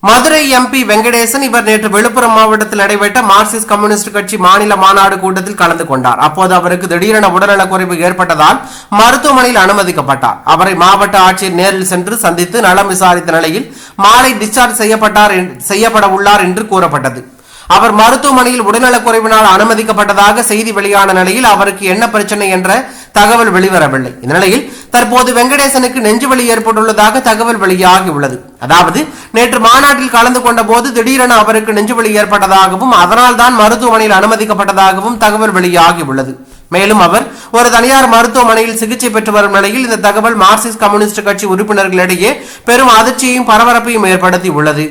Madurai MP Venkatesan இவர் நேற்று விழுப்புரம் மாவட்டத்தில் நடைபெற்ற மார்க்சிஸ்ட் கம்யூனிஸ்ட் கட்சி மாநில மாநாடு கூட்டத்தில் கலந்து கொண்டார். அப்போது அவருக்கு திடீரென உடல்நலக்குறைவு ஏற்பட்டதால் மருத்துவமனையில் அனுமதிக்கப்பட்டார். அவரை மாவட்ட ஆட்சியர் நேரில் சென்று சந்தித்து நலம் விசாரித்த நிலையில் மாலை டிஸ்சார்ஜ் செய்யப்பட்டார் என்- செய்யப்பட உள்ளார் என்று கூறப்பட்டது. அவர் மருத்துவமனையில் உடல்நலக்குறைவினால் அனுமதிக்கப்பட்டதாக செய்தி வெளியான நிலையில் அவருக்கு என்ன பிரச்சனை என்ற தகவல் வெளிவரவில்லை. இந்த நிலையில் தற்போது வெங்கடேசனுக்கு நெஞ்சுவலி ஏற்பட்டுள்ளதாக தகவல் வெளியாகி உள்ளது. அதாவது நேற்று மாநாட்டில் கலந்து கொண்ட போது திடீரென அவருக்கு நெஞ்சுவலி ஏற்பட்டதாகவும் அதனால் தான் மருத்துவமனையில் அனுமதிக்கப்பட்டதாகவும் தகவல் வெளியாகியுள்ளது மேலும் அவர் ஒரு தனியார் மருத்துவமனையில் சிகிச்சை பெற்று வரும் நிலையில் இந்த தகவல் மார்க்சிஸ்ட் கம்யூனிஸ்ட் கட்சி உறுப்பினர்களிடையே பெரும் அதிர்ச்சியையும் பரபரப்பையும் ஏற்படுத்தி உள்ளது.